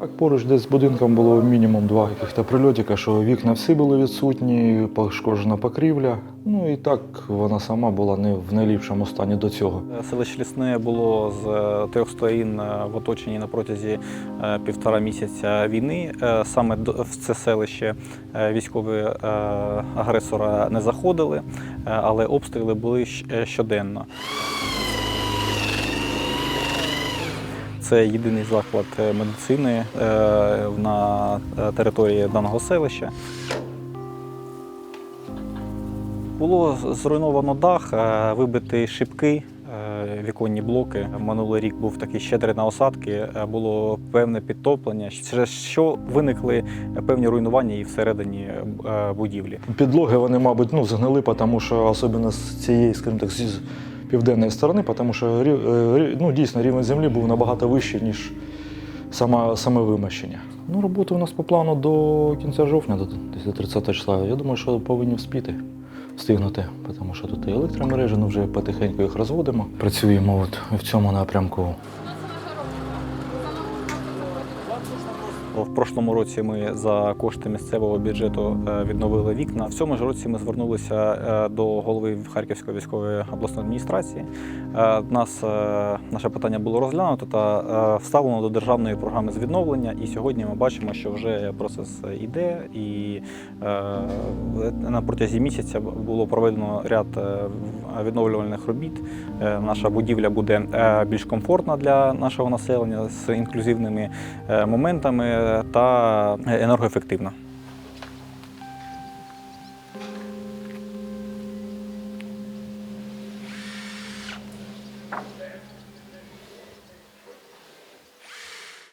Так, поруч десь з будинком було мінімум два яких-то прильотика, що вікна всі були відсутні, пошкоджена покрівля. Ну і так вона сама була не в найліпшому стані до цього. Селище Лісне було з е, трьох сторін е, в оточенні на протязі е, півтора місяця війни. Саме в це селище військові агресора не заходили, але обстріли були щоденно. Це єдиний заклад е, медицини е, на е, території даного селища. Було зруйновано дах, вибиті шибки, віконні блоки. Минулий рік був такий щедрий на осадки, було певне підтоплення, через що виникли певні руйнування і всередині будівлі. Підлоги вони, мабуть, ну, згнили, тому що особливо з цієї, скажімо так, з південної сторони, тому що е, ну, дійсно рівень землі був набагато вищий, ніж сама, саме вимощення. Ну, робота у нас по плану до кінця жовтня, до 30 числа. Я думаю, що повинні вспіти. Встигнути, тому що тут і електромережі, ну вже потихеньку їх розводимо. Працюємо от в цьому напрямку. В прошлому році ми за кошти місцевого бюджету е, відновили вікна. В цьому ж році ми звернулися е, до голови Харківської військової обласної адміністрації. Е, Нас наше питання було розглянуто та вставлено до державної програми з відновлення. І сьогодні ми бачимо, що вже процес йде, і на протязі місяця було проведено ряд відновлювальних робіт. Наша будівля буде більш комфортна для нашого населення з інклюзивними моментами та енергоефективна.